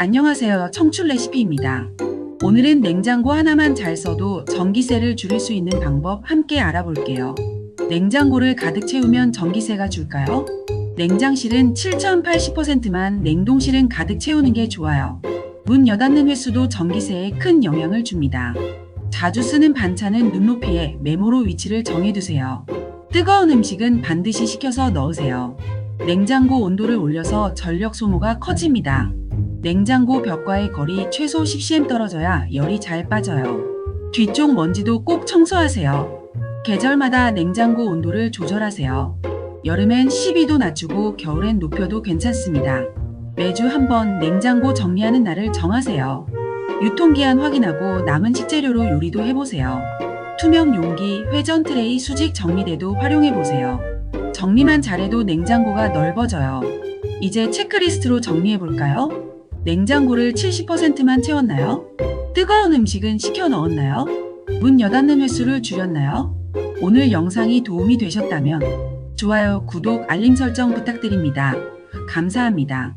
안녕하세요. 청출 레시피입니다. 오늘은 냉장고 하나만 잘 써도 전기세를 줄일 수 있는 방법 함께 알아볼게요. 냉장고를 가득 채우면 전기세가 줄까요? 냉장실은 7,080%만 냉동실은 가득 채우는 게 좋아요. 문 여닫는 횟수도 전기세에 큰 영향을 줍니다. 자주 쓰는 반찬은 눈높이에 메모로 위치를 정해두세요. 뜨거운 음식은 반드시 식혀서 넣으세요. 냉장고 온도를 올려서 전력 소모가 커집니다. 냉장고 벽과의 거리 최소 10cm 떨어져야 열이 잘 빠져요. 뒤쪽 먼지도 꼭 청소하세요. 계절마다 냉장고 온도를 조절하세요. 여름엔 12도 낮추고 겨울엔 높여도 괜찮습니다. 매주 한 번 냉장고 정리하는 날을 정하세요. 유통기한 확인하고 남은 식재료로 요리도 해보세요. 투명 용기, 회전 트레이, 수직 정리대도 활용해보세요. 정리만 잘해도 냉장고가 넓어져요. 이제 체크리스트로 정리해볼까요? 냉장고를 70%만 채웠나요? 뜨거운 음식은 식혀 넣었나요? 문 여닫는 횟수를 줄였나요? 오늘 영상이 도움이 되셨다면 좋아요, 구독, 알림 설정 부탁드립니다. 감사합니다.